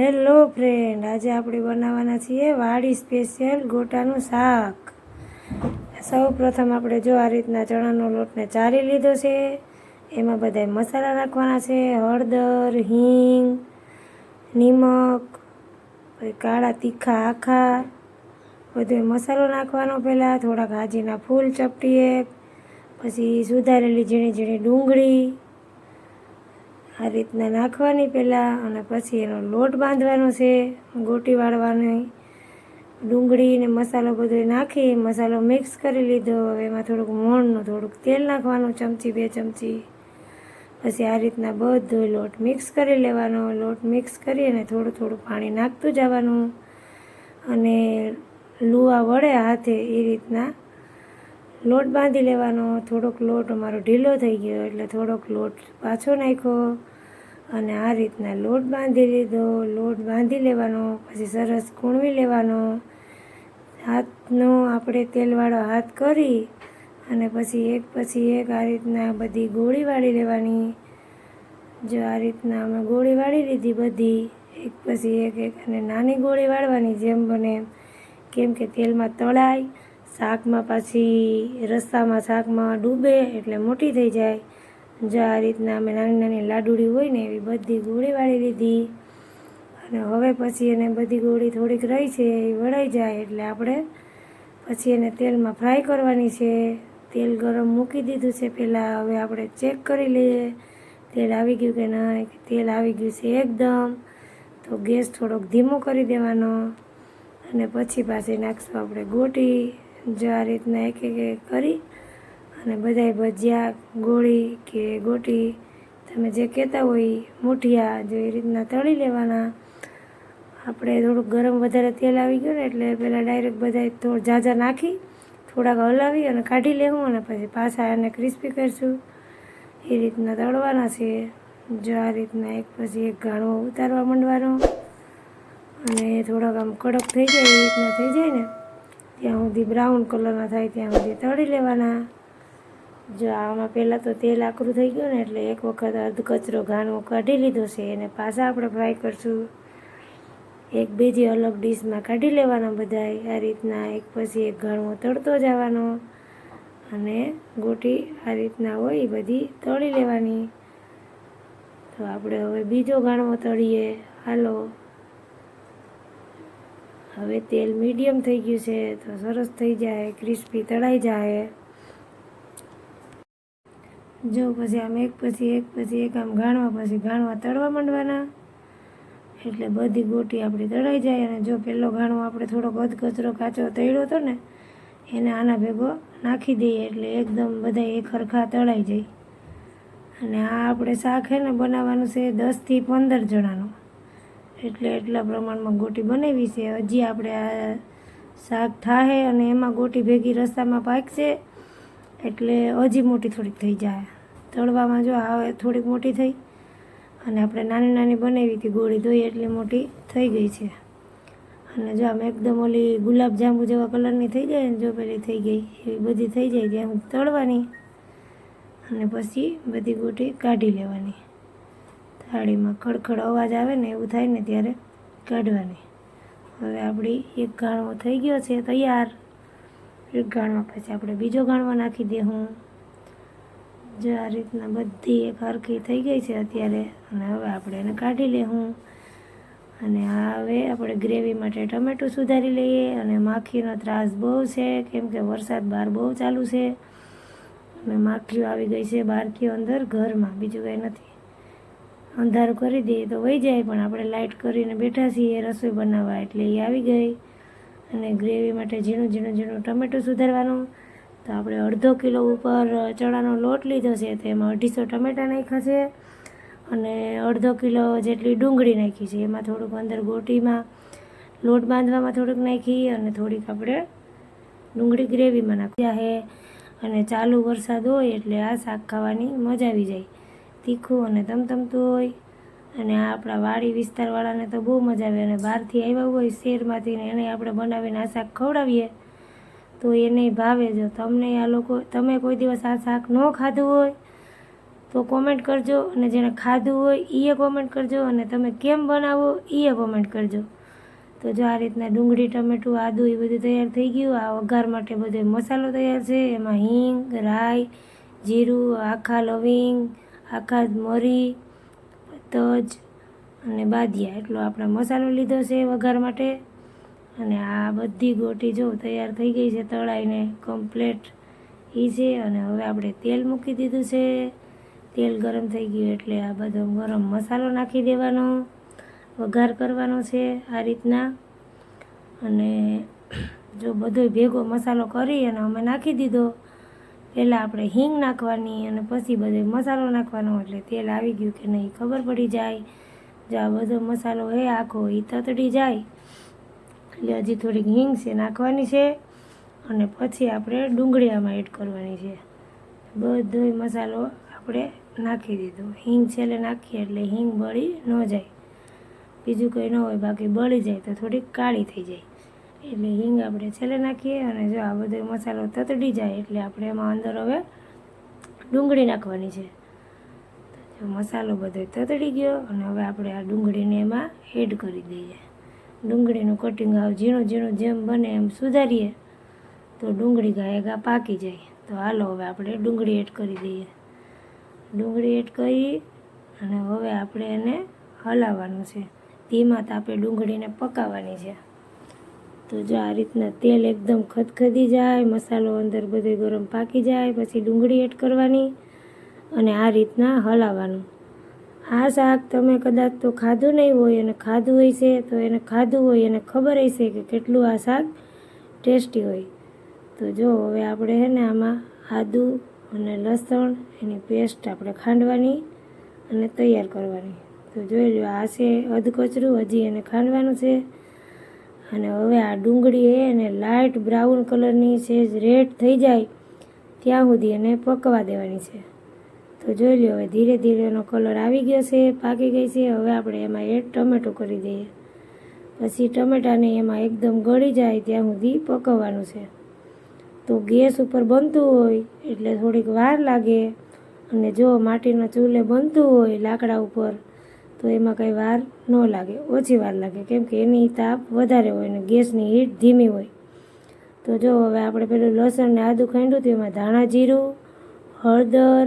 Hello friend, આજે આપણે બનાવવાના છીએ વાડી સ્પેશિયલ ગોટાનું શાક. સૌ પ્રથમ આપણે જો આ રીતના ચણાનો લોટને ચારી લીધો છે, એમાં બધા મસાલા નાખવાના છે, હળદર, હિંગ, નિમક, પછી કાળા તીખા આખા બધો મસાલો નાખવાનો પહેલાં, થોડાક હાજીના ફૂલ ચપટીએ પછી સુધારેલી ઝીણી ઝીણી ડુંગળી આ રીતના નાખવાની પહેલાં અને પછી એનો લોટ બાંધવાનો છે, ગોટી વાળવાની. ડુંગળી ને મસાલો બધો નાખી, મસાલો મિક્સ કરી લીધો. હવે એમાં થોડુંક મોણનું, થોડુંક તેલ નાખવાનું, ચમચી, બે ચમચી. પછી આ રીતના બધો લોટ મિક્સ કરી લેવાનો. લોટ મિક્સ કરી અને થોડું થોડું પાણી નાખતું જવાનું. અને લુવા વડે હાથે એ રીતના લોટ બાંધી લેવાનો. થોડોક લોટ અમારો ઢીલો થઈ ગયો એટલે થોડોક લોટ પાછો નાખ્યો. અને આ રીતના લોટ બાંધી લીધો. લોટ બાંધી લેવાનો, પછી સરસ કૂણવી લેવાનો. હાથનો આપણે તેલવાળો હાથ કરી અને પછી એક પછી એક આ રીતના બધી ગોળી વાળી લેવાની. જો આ રીતના અમે ગોળી વાળી લીધી બધી, એક પછી એક એક અને નાની ગોળી વાળવાની જેમ બને. કેમ કે તેલમાં તળાય, શાકમાં પાછી રસ્તામાં શાકમાં ડૂબે એટલે મોટી થઈ જાય. જો આ રીતના અમે નાની નાની લાડુડી હોય ને એવી બધી ગોળી વાળી લીધી. અને હવે પછી એને બધી ગોળી થોડીક રહી છે એ વળાઈ જાય એટલે આપણે પછી એને તેલમાં ફ્રાય કરવાની છે. તેલ ગરમ મૂકી દીધું છે પહેલાં હવે આપણે ચેક કરી લઈએ. તેલ આવી ગયું કે નહીં તેલ આવી ગયું છે એકદમ. તો ગેસ થોડોક ધીમો કરી દેવાનો અને પછી પાછી નાખશું આપણે ગોટી. જો આ રીતના એક એક એક કરી અને બધાય ભજીયા, ગોળી કે ગોટી, તમે જે કહેતા હોય મૂઠિયા જો એ રીતના તળી લેવાના. આપણે થોડુંક ગરમ વધારે તેલ આવી ગયું ને એટલે પહેલાં ડાયરેક્ટ બધા થોડું ઝાઝા નાખી, થોડાક હલાવી અને કાઢી લેવું અને પછી પાછા એને ક્રિસ્પી કરીશું. એ રીતના તળવાના છે. જો આ રીતના એક પછી એક ઘાણો ઉતારવા માંડવાનો. અને થોડાક આમ કડક થઈ જાય, એ રીતના થઈ જાય ને, ત્યાં સુધી બ્રાઉન કલરના થાય, ત્યાં સુધી તળી લેવાના. જો આમાં પહેલાં તો તેલ આકરું થઈ ગયું ને એટલે એક વખત અર્ધ કચરો ઘાણો કાઢી લીધો છે એને પાછા આપણે ફ્રાય કરશું. એક બીજી અલગ ડીશમાં કાઢી લેવાના બધાય. આ રીતના એક પછી એક ઘણો તળતો જવાનો અને ગોટી આ રીતના હોય બધી તળી લેવાની. તો આપણે હવે બીજો ગાણવો તળીએ. હાલો. હવે તેલ મીડિયમ થઈ ગયું છે તો સરસ થઈ જાય, ક્રિસ્પી તળાઈ જાય. જો પછી આમ એક પછી એક પછી એક આમ ગાણવા પછી ગાણવા તળવા માંડવાના. એટલે બધી ગોટી આપણી તળાઈ જાય અને જો પહેલો ગાણો આપણે થોડોક અધકચરો કાચો તળ્યો હતો ને, એને આના ભેગો નાખી દઈએ એટલે એકદમ બધા એક હરખા તળાઈ જાય. અને આ આપણે શાક છે ને બનાવવાનું છે દસથી પંદર જણાનું. એટલે એટલા પ્રમાણમાં ગોટી બનાવી છે. હજી આપણે આ શાક થાહે અને એમાં ગોટી ભેગી રસ્તામાં પાકશે એટલે હજી મોટી થોડીક થઈ જાય. તળવામાં જો હવે થોડીક મોટી થઈ અને આપણે નાની નાની બનાવી હતી, ગોળી ધોઈ એટલી મોટી થઈ ગઈ છે. અને જો આમ એકદમ ઓલી ગુલાબ જાંબુ જેવા કલરની થઈ જાય ને, જો પેલી થઈ ગઈ, એવી બધી થઈ જાય ત્યાં તળવાની. અને પછી બધી ગોટી કાઢી લેવાની. થાળીમાં ખડખડ અવાજ આવે ને, એવું થાય ને ત્યારે કાઢવાની. હવે આપણી એક ગાણો થઈ ગયો છે, તૈયાર. એક ગાણવા પછી આપણે બીજો ગાણવા નાખી દે હું. જો આ રીતના બધી એક હરખી થઈ ગઈ છે અત્યારે, અને હવે આપણે એને કાઢી લે હું. અને હવે આપણે ગ્રેવી માટે ટમેટું સુધારી લઈએ, અને માખીનો ત્રાસ બહુ છે, કેમ કે વરસાદ બહાર બહુ ચાલુ છે. અને માખીઓ આવી ગઈ છે બહારથી અંદર ઘરમાં, બીજું કંઈ નથી. અંધારું કરી દઈએ તો વહી જાય, પણ આપણે લાઇટ કરીને બેઠા છીએ, રસોઈ બનાવવા, એટલે એ આવી ગઈ. અને ગ્રેવી માટે ઝીણું ઝીણું ઝીણું ટમેટું સુધારવાનું. તો આપણે અડધો કિલો ઉપર ચણાનો લોટ લીધો છે, તો એમાં અઢીસો ટમેટાં નાખ્યા છે અને અડધો કિલો જેટલી ડુંગળી નાખી છે. એમાં થોડુંક અંદર ગોટીમાં લોટ બાંધવામાં થોડુંક નાખી અને થોડીક આપણે ડુંગળી ગ્રેવીમાં નાખી છે. અને ચાલુ વરસાદ હોય એટલે આ શાક ખાવાની મજા આવી જાય. તીખું અને તમતમતું હોય. અને આપણા વાડી વિસ્તારવાળાને તો બહુ મજા આવે. અને બહારથી આવ્યા હોય શેરમાંથી ને એને આપણે બનાવીને આ શાક ખવડાવીએ, તો એને ભાવે જો. તમને આ લોકો, તમે કોઈ દિવસ આ શાક ન ખાધું હોય તો કોમેન્ટ કરજો અને જેણે ખાધું હોય એ કોમેન્ટ કરજો અને તમે કેમ બનાવો એ કોમેન્ટ કરજો. તો જો આ રીતના ડુંગળી, ટમેટું, આદું એ બધું તૈયાર થઈ ગયું. આ વઘાર માટે બધો મસાલો તૈયાર છે. એમાં હિંગ, રાઈ, જીરું, આખા લવિંગ, આખા મરી તજ અને બાદિયા, એટલો આપણે મસાલો લીધો છે વઘાર માટે. અને આ બધી ગોટી જો તૈયાર થઈ ગઈ છે તળાઈને કમ્પ્લેટ એ છે અને હવે આપણે તેલ મૂકી દીધું છે. તેલ ગરમ થઈ ગયું એટલે આ બધો ગરમ મસાલો નાખી દેવાનો, વઘાર કરવાનો છે આ રીતના. અને જો બધો ભેગો મસાલો કરી અને અમે નાખી દીધો પહેલાં આપણે હિંગ નાખવાની અને પછી બધો મસાલો નાખવાનો એટલે તેલ આવી ગયું કે નહીં, ખબર પડી જાય. જો આ બધો મસાલો હે, આખો એ તતડી જાય. એટલે હજી થોડીક હિંગ છે નાખવાની છે અને પછી આપણે ડુંગળી આમાં એડ કરવાની છે. બધો મસાલો આપણે નાખી દીધો. હિંગ છેલ્લે નાખીએ એટલે હિંગ બળી ન જાય. બીજું કંઈ ન હોય, બાકી બળી જાય તો થોડીક કાળી થઈ જાય. એટલે હિંગ આપણે છેલ્લે નાખીએ અને જો આ બધો મસાલો તતડી જાય એટલે આપણે એમાં અંદર હવે ડુંગળી નાખવાની છે. જો મસાલો બધો તતડી ગયો અને હવે આપણે આ ડુંગળીને એમાં એડ કરી દઈએ. ડુંગળીનું કટિંગ આવ ઝીણું ઝીણું જેમ બને એમ સુધારીએ તો ડુંગળી ગાય ગા પાકી જાય. તો હાલો હવે આપણે ડુંગળી એડ કરી દઈએ. ડુંગળી એડ કરી અને હવે આપણે એને હલાવવાનું છે. ધીમા તાપે ડુંગળીને પકાવવાની છે. તો જો આ રીતના તેલ એકદમ ખદખદી જાય, મસાલો અંદર બધો ગરમ પાકી જાય, પછી ડુંગળી એડ કરવાની અને આ રીતના હલાવવાનું. આ શાક તમે કદાચ તો ખાધું નહીં હોય અને ખાધું હોય છે, તો એને ખાધું હોય, એને ખબર હશે કે કેટલું આ શાક ટેસ્ટી હોય. તો જો હવે આપણે હે ને આમાં આદુ અને લસણ એની પેસ્ટ આપણે ખાંડવાની અને તૈયાર કરવાની. તો જોઈ લો આ છે અધકચરું, હજી એને ખાંડવાનું છે. અને હવે આ ડુંગળી એને લાઇટ બ્રાઉન કલરની છે રેડ થઈ જાય, ત્યાં સુધી એને પકવા દેવાની છે. તો જોઈ લો હવે ધીરે ધીરે એનો કલર આવી ગયો છે, પાકી ગઈ છે. હવે આપણે એમાં એડ ટમેટો કરી દઈએ. પછી ટમેટાને એમાં એકદમ ગળી જાય, ત્યાં સુધી પકવવાનું છે. તો ગેસ ઉપર બનતું હોય, એટલે થોડીક વાર લાગે. અને જો માટીના ચૂલે બનતું હોય લાકડા ઉપર તો એમાં કંઈ વાર ન લાગે. ઓછી વાર લાગે. કેમ કે એની તાપ વધારે હોય ને ગેસની હીટ ધીમી હોય. તો જો હવે આપણે પેલું લસણ ને આદું ખાંડ્યું તો એમાં ધાણા જીરું, હળદર,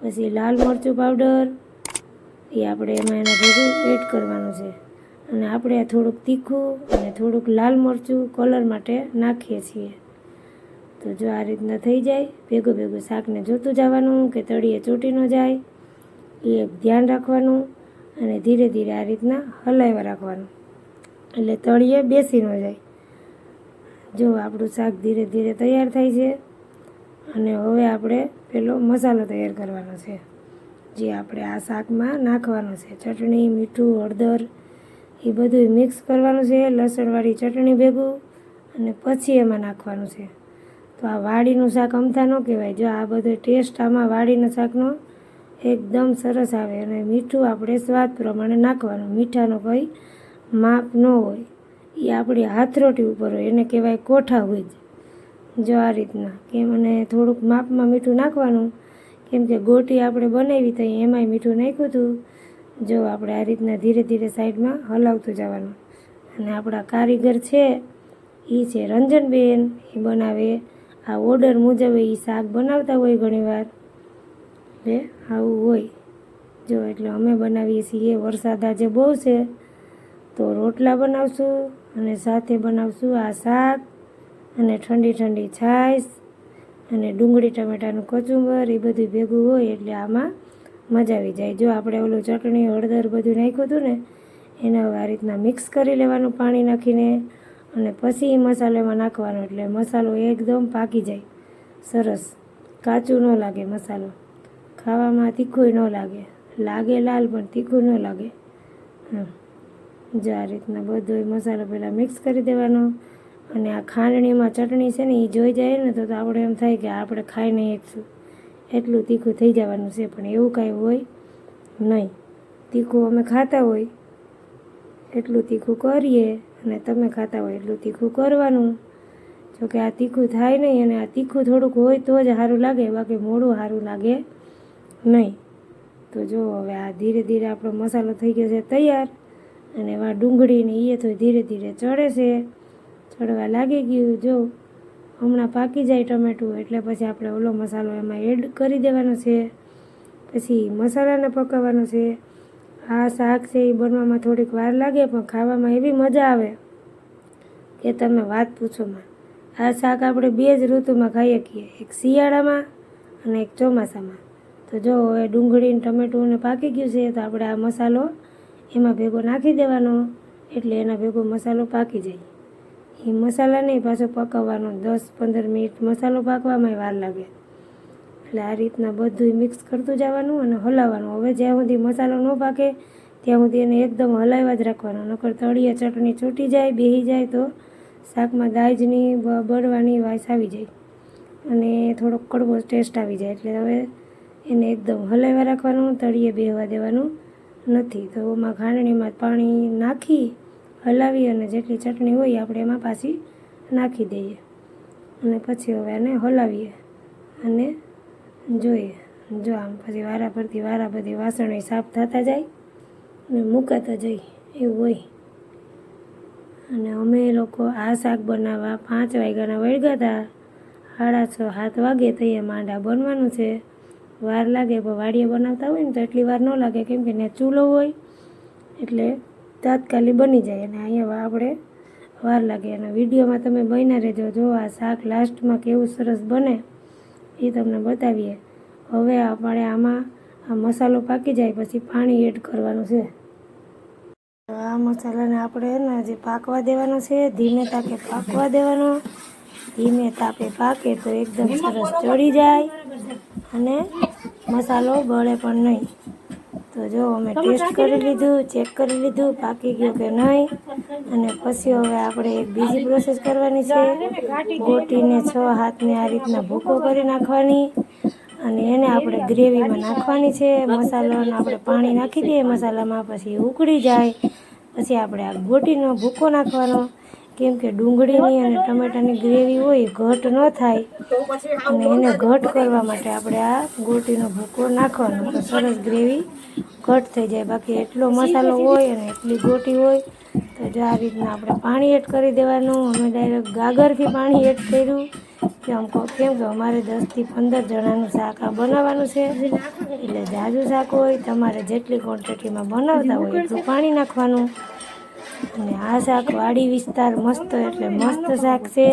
પછી લાલ મરચું પાવડર, એ આપણે એમાં એના ભેગું એડ કરવાનું છે. અને આપણે આ થોડુંક તીખું અને થોડુંક લાલ મરચું કલર માટે નાખીએ છીએ. તો જો આ રીતના થઈ જાય, ભેગું ભેગું શાકને જોતું જવાનું કે તળીએ ચોટી ન જાય, એ ધ્યાન રાખવાનું. અને ધીરે ધીરે આ રીતના હલાવ્યા રાખવાનું. એટલે તળીએ બેસી ન જાય. જો આપણું શાક ધીરે ધીરે તૈયાર થાય છે, અને હવે આપણે પેલો મસાલો તૈયાર કરવાનો છે, જે આપણે આ શાકમાં નાખવાનો છે. ચટણી, મીઠું, હળદર, એ બધું મિક્સ કરવાનું છે, લસણવાળી ચટણી ભેગું, અને પછી એમાં નાખવાનું છે. તો આ વાડીનું શાક અમથા ન કહેવાય. જો આ બધો ટેસ્ટ આમાં વાડીના શાકનો એકદમ સરસ આવે અને મીઠું આપણે સ્વાદ પ્રમાણે નાખવાનું. મીઠાનો કોઈ માપ ન હોય. એ આપણી હાથરોટી ઉપર હોય. એને કહેવાય કોઠા હોય જો આ રીતના કેમ અને થોડુંક માપમાં મીઠું નાખવાનું, કેમ કે ગોટી આપણે બનાવી તો એમાંય મીઠું નાખ્યું હતું. જો આપણે આ રીતના ધીરે ધીરે સાઈડમાં હલાવતું જવાનું. અને આપણા કારીગર છે એ છે રંજનબેન. એ બનાવે. આ ઓર્ડર મુજબ એ શાક બનાવતા હોય ઘણીવાર. એટલે આવું હોય. જો એટલે અમે બનાવીએ છીએ વરસાદ આજે બહુ છે, તો રોટલા બનાવશું અને સાથે બનાવશું આ શાક અને ઠંડી ઠંડી છાશ અને ડુંગળી, ટમેટાનું કચુંબર, એ બધું ભેગું હોય એટલે આમાં મજા આવી જાય. જો આપણે ઓલું ચટણી, હળદર બધું નાખ્યું હતું ને, એને હવે આ રીતના મિક્સ કરી લેવાનું પાણી નાખીને અને પછી એ મસાલામાં નાખવાનો. એટલે મસાલો એકદમ પાકી જાય. સરસ. કાચું ન લાગે મસાલો. ખાવામાં તીખું ન લાગે. લાગે લાલ, પણ તીખું ન લાગે. હમ. જો આ રીતના બધો મસાલો પહેલાં મિક્સ કરી દેવાનો. અને આ ખાંડણીમાં ચટણી છે ને એ જોઈ જાય ને, તો આપણે એમ થાય કે આપણે ખાઈ નહીં એકશું એટલું તીખું થઈ જવાનું છે, પણ એવું કાંઈ હોય નહીં. તીખું અમે ખાતા હોય. એટલું તીખું કરીએ અને તમે ખાતા હોય એટલું તીખું કરવાનું. જોકે આ તીખું થાય નહીં અને આ તીખું થોડુંક હોય તો જ સારું લાગે, બાકી મોડું સારું લાગે. નહીં. તો જો હવે આ ધીરે ધીરે આપણો મસાલો થઈ ગયો છે તૈયાર. અને એમાં ડુંગળીને એ તો ધીરે ધીરે ચડે છે. ચડવા લાગી ગયું. જો હમણાં પાકી જાય ટમેટું, એટલે પછી આપણે ઓલો મસાલો એમાં એડ કરી દેવાનો છે. પછી મસાલાને પકાવવાનો છે. આ શાક છે એ બનવામાં થોડીક વાર લાગે, પણ ખાવામાં એવી મજા આવે કે તમે વાત પૂછોમાં આ શાક આપણે બે જ ઋતુમાં ખાઈ શકીએ એક શિયાળામાં અને એક ચોમાસામાં. તો જો હવે ડુંગળી ટમેટું ને પાકી ગયું છે તો આપણે આ મસાલો એમાં ભેગો નાખી દેવાનો. એટલે એના ભેગો મસાલો પાકી જાય. એ મસાલા નહીં પાછો પકવવાનો. દસ પંદર મિનિટ મસાલો પાકવામાં વાર લાગે. એટલે આ રીતના બધું મિક્સ કરતું જવાનું અને હલાવવાનું. હવે જ્યાં સુધી મસાલો ન પાકે, ત્યાં સુધી એને એકદમ હલાવ્યા જ રાખવાનો. નકર તળિયે ચટણી છૂટી જાય, બેહી જાય તો શાકમાં દાજની બળવાની વાસ આવી જાય. અને થોડોક કડવો ટેસ્ટ આવી જાય. એટલે હવે એને એકદમ હલાવ્યા રાખવાનું, તળીએ બેહવા દેવાનું નથી. તો એમાં ખાંડણીમાં પાણી નાખી, હલાવી અને જેટલી ચટણી હોય આપણે એમાં પાછી નાખી દઈએ. અને પછી હવે એને હલાવીએ અને જોઈએ. જો આમ પછી વારા પરથી વારા બધી વાસણ સાફ થતા જાય અને મુકાતા જાય એવું હોય. અને અમે લોકો આ શાક બનાવવા પાંચ વાગ્યાના વળગ્યા હતા સાડા છ, સાત વાગે તૈયાર માંડા બનવાનું છે. વાર લાગે પણ વાડીએ બનાવતા હોય ને તો એટલી વાર ન લાગે, કેમ કે ત્યાં ચૂલો હોય એટલે તાત્કાલિક બની જાય અને અહીંયા આપણે વાર લાગે. અને વિડીયોમાં તમે બન્યા રહેજો, જો આ શાક લાસ્ટમાં કેવું સરસ બને એ તમને બતાવીએ. હવે આપણે આમાં આ મસાલો પાકી જાય, પછી પાણી એડ કરવાનું છે. આ મસાલાને આપણે ને જે પાકવા દેવાનો છે, ધીમે તાપે પાકવા દેવાનો. ધીમે તાપે પાકે તો એકદમ સરસ ચડી જાય. અને મસાલો બળે પણ નહીં. તો જો અમે ટેસ્ટ કરી લીધું? ચેક કરી લીધું પાકી ગયું કે નહીં. અને પછી હવે આપણે એક બીજી પ્રોસેસ કરવાની છે. ગોટીને છ હાથને આ રીતના ભૂકો કરી નાખવાની. અને એને આપણે ગ્રેવીમાં નાખવાની છે. મસાલાને આપણે પાણી નાખી દઈએ મસાલામાં પછી ઉકળી જાય. પછી આપણે આ ગોટીનો ભૂકો નાખવાનો. કેમ કે ડુંગળીની અને ટમેટાની ગ્રેવી હોય ઘટ ન થાય. અને એને ઘટ કરવા માટે આપણે આ ગોટીનો ભૂકો નાખવાનો. તો સરસ ગ્રેવી ઘટ થઈ જાય. બાકી એટલો મસાલો હોય અને એટલી ગોટી હોય, તો જો આ રીતના આપણે પાણી એડ કરી દેવાનું. અમે ડાયરેક્ટ ગાગરથી પાણી એડ કર્યું. કે આમ કહો- કેમ કે અમારે દસથી પંદર જણાનું શાક આ બનાવવાનું છે. એટલે જાજુ શાક હોય, તમારે જેટલી ક્વોન્ટિટીમાં બનાવતા હોય એટલું પાણી નાખવાનું. અને આ શાક વાડી વિસ્તાર મસ્ત એટલે મસ્ત શાક છે.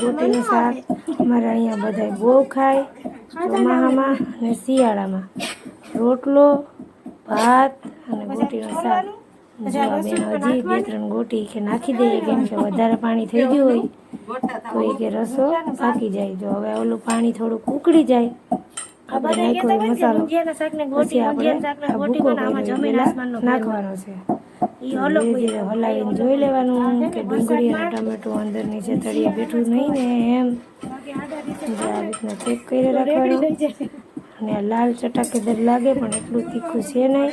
ગોટીનું શાક અમારે અહીંયા બધા બહુ ખાય. ચોમાહામાં અને શિયાળામાં. રોટલો, ભાત અને ગોટીનું શાક. જો હજી બે ત્રણ ગોટી કે નાખી દઈએ, કેમ કે વધારે પાણી થઈ ગયું હોય, તો એ કે રસો પાકી જાય. જો હવે ઓલું પાણી થોડુંક ઉકળી જાય. આપણે નાખ્યો મસાલો. પછી આપણે નાખવાનો છે. ધીરે હલાવીને જોઈ લેવાનું કે ડુંગળી અને ટમેટું અંદર નીચે તળીએ બેઠું નહીં ને એમ. આ રીતના ચેક કરી રાખવાનું. અને આ લાલ ચટાકેદાર લાગે પણ એટલું તીખું છે નહીં.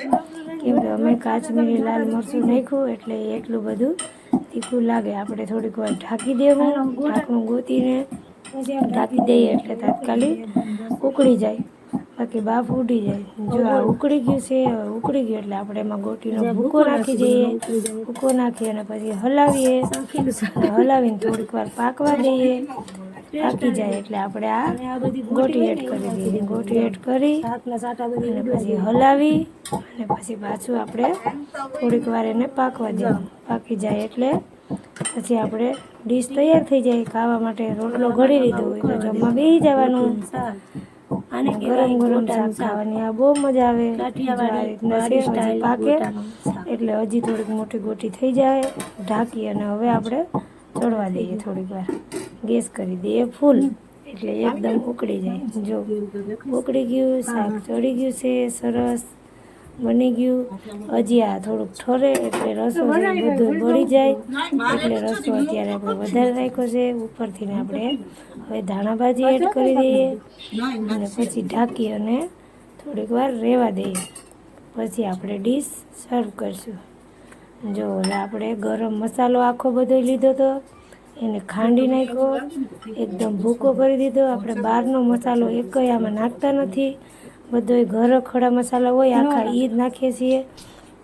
કેમ કે અમે કાશ્મીરી લાલ મરચું નાખ્યું એટલે એટલું બધું તીખું લાગે. આપણે થોડીક વાર ઢાંકી દેવું ઢાંકણું ગોતીને ઢાંકી દઈએ એટલે તાત્કાલિક ઉકળી જાય. બાકી બાફ ઉડી જાય. જો આ ઉકળી ગયું છે ઉકળી ગયું એટલે આપણે એમાં ગોટીનો ભૂકો નાખી દઈએ. ભૂકો નાખી અને પછી હલાવીએ. હલાવીને થોડીક વાર પાકવા દઈએ. પાકી જાય એટલે આપણે આ ગોટી એડ કરી દઈએ. ગોટી. એડ કરી અને પછી હલાવી અને પછી પાછું આપણે થોડીક વાર એને પાકવા દેવું પાકી જાય એટલે પછી આપણે ડીશ તૈયાર થઈ જાય. ખાવા માટે રોટલો ઘડી લીધો હોય તો જમવા બેસી જવાનું. અને ગરમ ગરમ શાક ખાવાની આ બહુ મજા આવે. પાકે એટલે હજી થોડીક મોટી ગોટી થઈ જાય ઢાંકી અને હવે આપણે ચડવા દઈએ થોડીક વાર. ગેસ કરી દઈએ ફૂલ એટલે એકદમ ઉકળી જાય. જો ઉકળી ગયું શાક ચડી ગયું છે સરસ. બની ગયું. હજી આ થોડુંક ઠરે એટલે રસો બધું ભળી જાય. એટલે રસો અત્યારે આપણે વધારે રાખ્યો છે. ઉપરથી આપણે હવે ધાણાભાજી એડ કરી દઈએ. અને પછી ઢાંકી અને થોડીક વાર રહેવા દઈએ. પછી આપણે ડીશ સર્વ કરીશું. જો ઓલે આપણે ગરમ મસાલો આખો બધો લીધો તો એને ખાંડી નાખ્યો. એકદમ ભૂકો કરી દીધો. આપણે બહારનો મસાલો એક આમાં નાખતા નથી. બધોય ઘર ખડા મસાલા હોય આખા એ જ નાખીએ છીએ.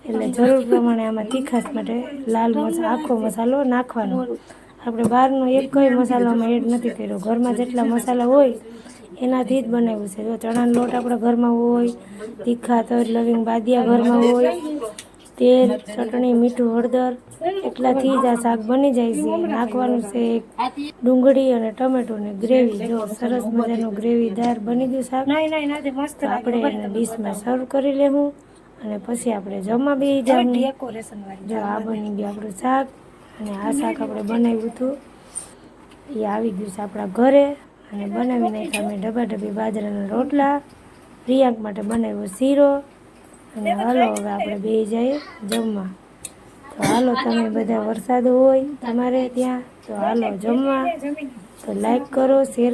એટલે જરૂર પ્રમાણે આમાં તીખાશ માટે લાલ મસાલો આખો મસાલો નાખવાનો. આપણે બહારનો એક કોઈ મસાલો અમે એડ નથી કર્યો. ઘરમાં જેટલા મસાલા હોય એનાથી જ બનાવ્યું છે. જો ચણાનો લોટ આપણા ઘરમાં હોય તીખા તજ લવિંગ બાદિયા ઘરમાં હોય. તેલ ચટણી મીઠું હળદર એટલાથી જ આ શાક બની જાય છે. નાખવાનું છે એક ડુંગળી અને ટમેટો ને ગ્રેવી. જો સરસ મજાનું ગ્રેવીદાર બની ગયું શાક આપણે એને ડીશમાં સર્વ કરી લેવું અને પછી આપણે જમવા બી જવું જો આ બની ગયું આપણું શાક અને આ શાક આપણે બનાવ્યું હતું. એ આવી ગયું છે આપણા ઘરે અને બનાવી નાખ્યા અમે ડબ્બા ડબ્બી બાજરાના રોટલા પ્રિયાંક માટે બનાવ્યો શીરો હાલો હવે આપણે બે જઈએ જમવા. તો હાલો, તમે બધા વરસાદ હોય, તમારે ત્યાં, તો હાલો જમવા. તો લાઈક કરો શેર